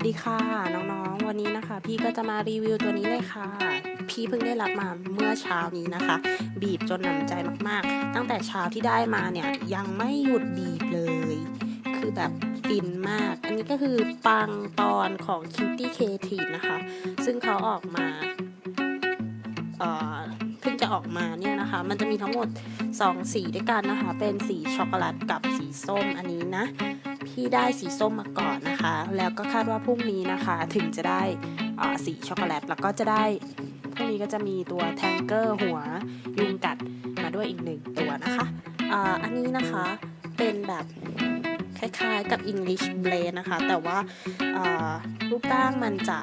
สวัสดีค่ะน้องๆ วันนี้นะคะ พี่ก็จะมารีวิวตัวนี้เลยค่ะ พี่เพิ่งได้รับมาเมื่อเช้านี้นะคะ บีบจนหนำใจมากๆ ตั้งแต่เช้าที่ได้มาเนี่ยยังไม่หยุดบีบเลย คือแบบฟินมาก อันนี้ก็คือปังปอนของ Cutie Creative นะคะ ซึ่งเขาออกมาเอ่อเพิ่งจะออกมาเนี่ยนะคะ มันจะมีทั้งหมด 2 สีด้วยกันนะคะ เป็นสีช็อกโกแลตกับสีส้มอันนี้นะ พี่ได้สีส้มมาก่อนนะคะ แล้วก็คาดว่าพรุ่งนี้นะคะ ถึงจะได้สีช็อกโกแลต แล้วก็จะได้พรุ่งนี้ก็จะมีตัวแทงเกอร์หัวยุงกัดมาด้วยอีกหนึ่งตัวนะคะอ,อันนี้นะคะเป็นแบบคล้ายๆกับ English Blade นะคะ แต่ว่ารูปร่างมันจะ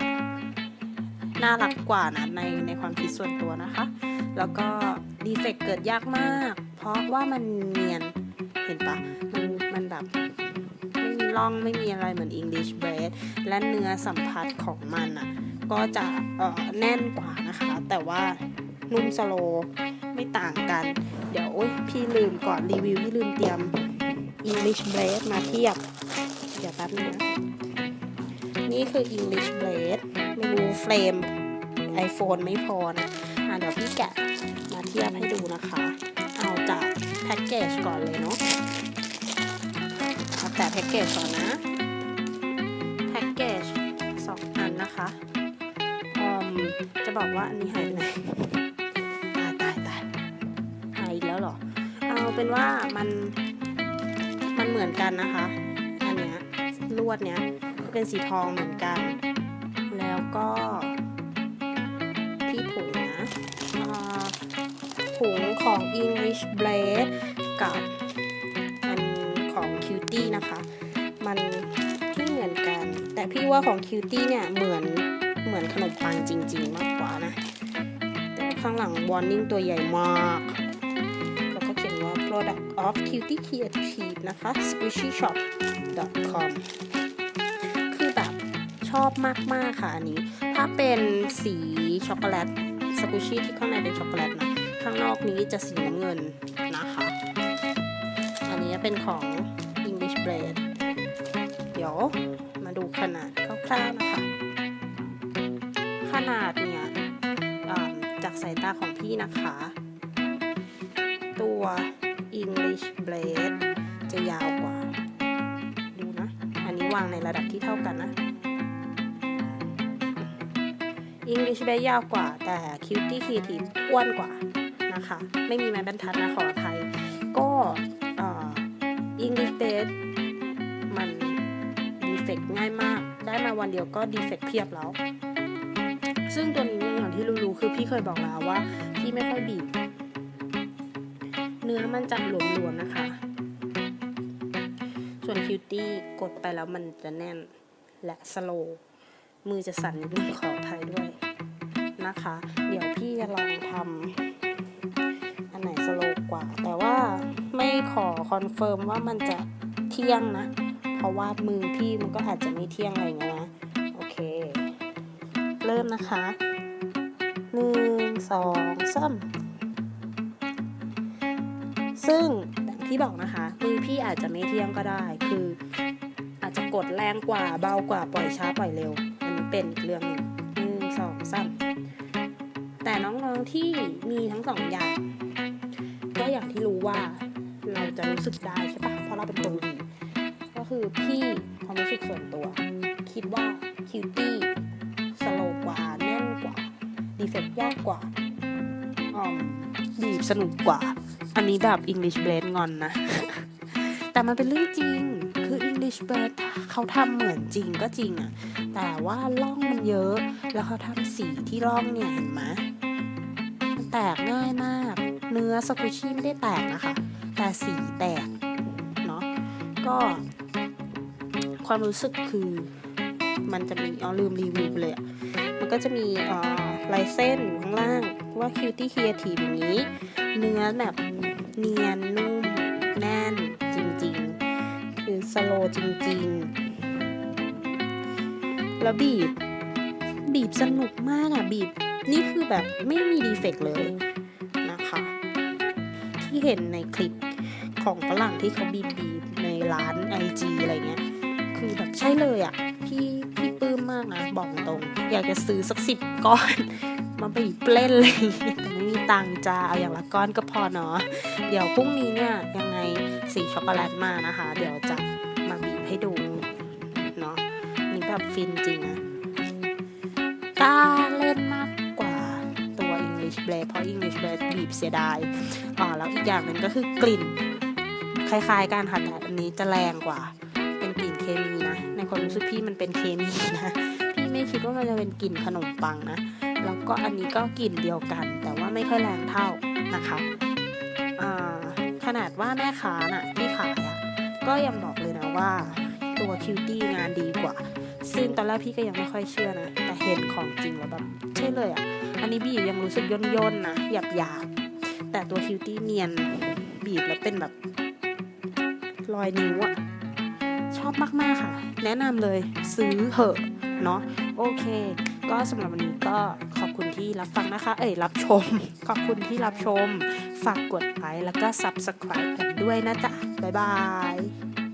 น่ารักกว่านะในในความคิดส่วนตัวนะคะ แล้วก็ดีเฟกเกิดยากมาก เพราะว่ามันเนียน เห็นปะมันมันแบบ ร่องไม่มีอะไรเหมือน English bread และเนื้อสัมผัสของมันอะก็จะแน่นกว่านะคะ แต่ว่านุ่มสโลไม่ต่างกัน เดี๋ยวโอ๊ยพี่ลืมก่อนรีวิวพี่ลืมเตรียม English bread มาเทียบ เดี๋ยวแป๊บนึงนะนี่คือ English bread ไม่รู้เฟรม iPhone ไม่พอนะอะเดี๋ยวพี่แกะมาเทียบให้ดูนะคะ เอาจากแพ็กเกจก่อนเลยเนาะ แต่แพ็กเกจก่อนนะ แพ็กเกจสองอันนะคะอมจะบอกว่าอันนี้หายไปไหนตายตายตายหายอีกแล้วเหรอ เอาเป็นว่ามันมันเหมือนกันนะคะ อันเนี้ยลวดเนี้ยเป็นสีทองเหมือนกัน แล้วก็ที่ถุงนะอ่าถุงของ English Blade กับ Cutie นะคะ มันไม่เหมือนกัน แต่พี่ว่าของ Cutie เนี่ยเหมือนเหมือนขนมปังจริง ๆ มากกว่านะ แต่ว่าข้างหลัง warning ตัวใหญ่มาก แล้วก็เขียนว่า product of Cutie Creative นะคะ squishyshop.com คือแบบชอบมาก ๆ ค่ะอันนี้ ถ้าเป็นสีช็อกโกแลตสกูชี่ที่ข้างในเป็นช็อกโกแลตนะข้างนอกนี้จะสีน้ำเงินนะคะ อันนี้เป็นของ เดี๋ยวมาดูขนาดคร่าวๆนะคะ ขนาดเนี่ยจากสายตาของพี่นะคะ ตัว English Blade จะยาวกว่า ดูนะ อันนี้วางในระดับที่เท่ากันนะ English Blade ยาวกว่าแต่ Cutie Creative อ้วนกว่านะคะ ไม่มีไม้บรรทัดนะขออภั วันเดียวก็ดีเฟกเพียบแล้ว ซึ่งตัวนี้เนี่ยอย่างที่รู้ๆคือพี่เคยบอกแล้วว่า พี่ไม่ค่อยบีบ เนื้อมันจะหลวมๆนะคะ ส่วนคิวตี้กดไปแล้วมันจะแน่นและสโลว์มือจะสั่นนิดนึงขออภัยด้วยนะคะ เดี๋ยวพี่จะลองทำอันไหนสโลว์กว่า แต่ว่าไม่ขอคอนเฟิร์มว่ามันจะเที่ยงนะ ราะว่ามือพี่มันก็อาจจะไม่เที่ยงอะไรเงี้ยนะโอเค เริ่มนะคะหนึ่งสองสามซึ่งอย่างที่บอกนะคะ มือพี่อาจจะไม่เที่ยงก็ได้ คืออาจจะกดแรงกว่าเบากว่าปล่อยช้าปล่อยเร็ว อันนี้เป็นอีกเรื่องหนึ่งหนึ่งสองสามแต่น้องๆที่มีทั้งสองอย่างก็อย่างที่รู้ว่าเราจะรู้สึกได้ใช่ปะเพราะเราเป็นคนดี คือพี่ความรู้สึกส่วนตัว คิดว่าคิวตี้สโลกว่าแน่นกว่าดีเฟกยากกว่าออมบีบสนุกกว่า อันนี้แบบ English b l a d งอนนะ แต่มันเป็นเรื่องจริงคือ English b l a d เขาทำเหมือนจริงก็จริงอะแต่ว่าล่องมันเยอะ แล้วเขาทำสีที่ล่องเนี่ยเห็นไหมมันแตกง่ายมาก เนื้อสกูชี่ไม่ได้แตกนะคะ แต่สีแตกเนาะก็ ความรู้สึกคือมันจะมีอ๋อลืมรีวิวเลยอะมันก็จะมีอ่อลายเส้นอยู่ข้างล่างว่า Cutie Creative อย่างนี้ เนื้อแบบเนียนนุ่มแน่นจริงๆ คือสโลจริงๆ แล้วบีบ บีบสนุกมากอะ บีบ นี่คือแบบไม่มีดีเฟกต์เลยนะคะ ที่เห็นในคลิปของฝรั่งที่เขาบีบบีบในร้าน IG อะไรเงี้ย คือแบบใช่เลยอะ่ะพี่พี่ปลื้มมากนะบอกตรง อยากจะซื้อสักสิบก้อน มาบีบเล่นเลยแต่ไม่มีตังค์จะเอาอย่างละก้อนก็พอเนาะเดี๋ยวพรุ่งนี้เนี่ยยังไงสีช็อกโกแลตมานะคะ เดี๋ยวจะมาบีบให้ดูเนาะนี่แบบฟินจริงอะกล้าเล่นมากกว่าตัว English b l a d เพราะ English b l a d บีบเสียดายอ๋อแล้วอีกอย่างหนึ่งก็คือกลิ่นคล้ายๆกันค่ะแต่อันนี้จะแรงกว่า กลิ่นเคมีนะ ในความรู้สึกพี่มันเป็นเคมีนะ พี่ไม่คิดว่ามันจะเป็นกลิ่นขนมปังนะ แล้วก็อันนี้ก็กลิ่นเดียวกัน แต่ว่าไม่ค่อยแรงเท่านะคะขนาดว่าแม่ค้าน่ะที่ขายอะก็ยังบอกเลยนะว่าตัวคิวตี้งานดีกว่า ซึ่งตอนแรกพี่ก็ยังไม่ค่อยเชื่อนะ แต่เห็นของจริงแล้วแบบใช่เลยอะ อันนี้บีบยังรู้สึกย่นย่นๆนะหยาบหยาบๆแต่ตัวคิวตี้เนียนบีบแล้วเป็นแบบรอยนิ้วอะ ชอบมาก ๆ ค่ะ แนะนำเลยซื้อเหอะเนาะโอเค ก็สำหรับวันนี้ก็ขอบคุณที่รับฟังนะคะ เอ้ยรับชม ขอบคุณที่รับชม ฝากกดไลค์แล้วก็ Subscribe กันด้วยนะจ๊ะ บ๊ายบาย